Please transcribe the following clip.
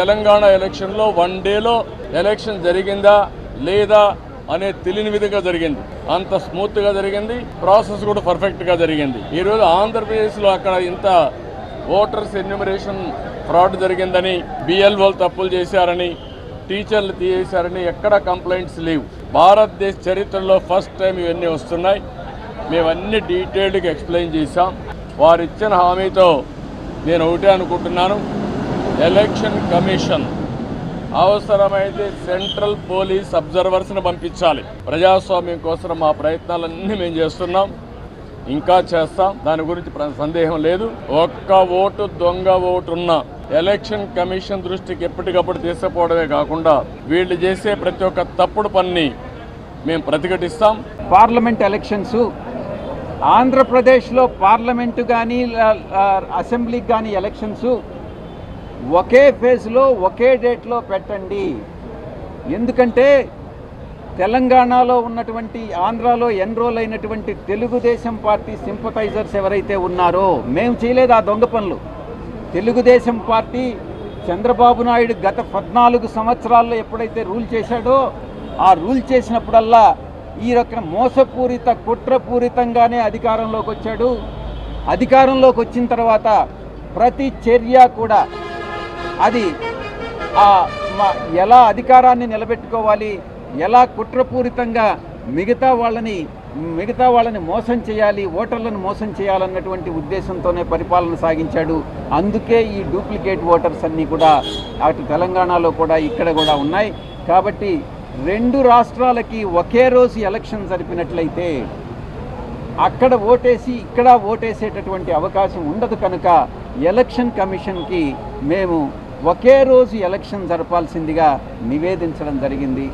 తెలంగాణ ఎలక్షన్లో వన్ డేలో ఎలక్షన్ జరిగిందా లేదా అనే తెలియని విధంగా జరిగింది. అంత స్మూత్గా జరిగింది. ప్రాసెస్ కూడా పర్ఫెక్ట్గా జరిగింది. ఈరోజు ఆంధ్రప్రదేశ్లో అక్కడ ఇంత ఓటర్స్ ఎన్యూమరేషన్ ఫ్రాడ్ జరిగిందని బిఎల్ఓలు తప్పులు చేశారని టీచర్లు తీసేశారని ఎక్కడ కంప్లైంట్స్ లేవు. భారతదేశ చరిత్రలో ఫస్ట్ టైం ఇవన్నీ వస్తున్నాయి. మేమన్నీ డీటెయిల్డ్గా ఎక్స్ప్లెయిన్ చేశాం. వారిచ్చిన హామీతో నేను ఒకటే అనుకుంటున్నాను. ఎలక్షన్ కమిషన్ అవసరమైతే సెంట్రల్ పోలీస్ అబ్జర్వర్స్ని పంపించాలి. ప్రజాస్వామ్యం కోసం మా ప్రయత్నాలన్నీ మేము చేస్తున్నాం. ఇంకా చేస్తాం. దాని గురించి సందేహం లేదు. ఒక్క ఓటు దొంగ ఓటు ఉన్న ఎలక్షన్ కమిషన్ దృష్టికి ఎప్పటికప్పుడు తీసుకుపోవడమే కాకుండా వీళ్ళు చేసే ప్రతి ఒక్క తప్పుడు పని మేము ప్రతిఘటిస్తాం. పార్లమెంట్ ఎలక్షన్స్ ఆంధ్రప్రదేశ్లో పార్లమెంటు కానీ అసెంబ్లీకి కానీ ఎలక్షన్స్ ఒకే ఫేజ్లో ఒకే డేట్లో పెట్టండి. ఎందుకంటే తెలంగాణలో ఉన్నటువంటి ఆంధ్రాలో ఎన్రోల్ అయినటువంటి తెలుగుదేశం పార్టీ సింపథైజర్స్ ఎవరైతే ఉన్నారో మేము చేయలేదు ఆ దొంగ పనులు. తెలుగుదేశం పార్టీ చంద్రబాబు నాయుడు గత పద్నాలుగు సంవత్సరాల్లో ఎప్పుడైతే రూల్ చేశాడో ఆ రూల్ చేసినప్పుడల్లా ఈ రకం మోసపూరిత కుట్రపూరితంగానే అధికారంలోకి వచ్చాడు. అధికారంలోకి వచ్చిన తర్వాత ప్రతి చర్య కూడా అది ఎలా అధికారాన్ని నిలబెట్టుకోవాలి ఎలా కుట్రపూరితంగా మిగతా వాళ్ళని మిగతా వాళ్ళని మోసం చేయాలి ఓటర్లను మోసం చేయాలన్నటువంటి ఉద్దేశంతోనే పరిపాలన సాగించాడు. అందుకే ఈ డూప్లికేట్ ఓటర్స్ అన్నీ కూడా అటు తెలంగాణలో కూడా ఇక్కడ కూడా ఉన్నాయి. కాబట్టి రెండు రాష్ట్రాలకి ఒకే రోజు ఎలక్షన్ జరిపినట్లయితే అక్కడ ఓటేసి ఇక్కడ ఓటేసేటటువంటి అవకాశం ఉండదు కనుక ఎలక్షన్ కమిషన్కి మేము ఒకే రోజు ఎలక్షన్ జరపాల్సిందిగా నివేదించడం జరిగింది.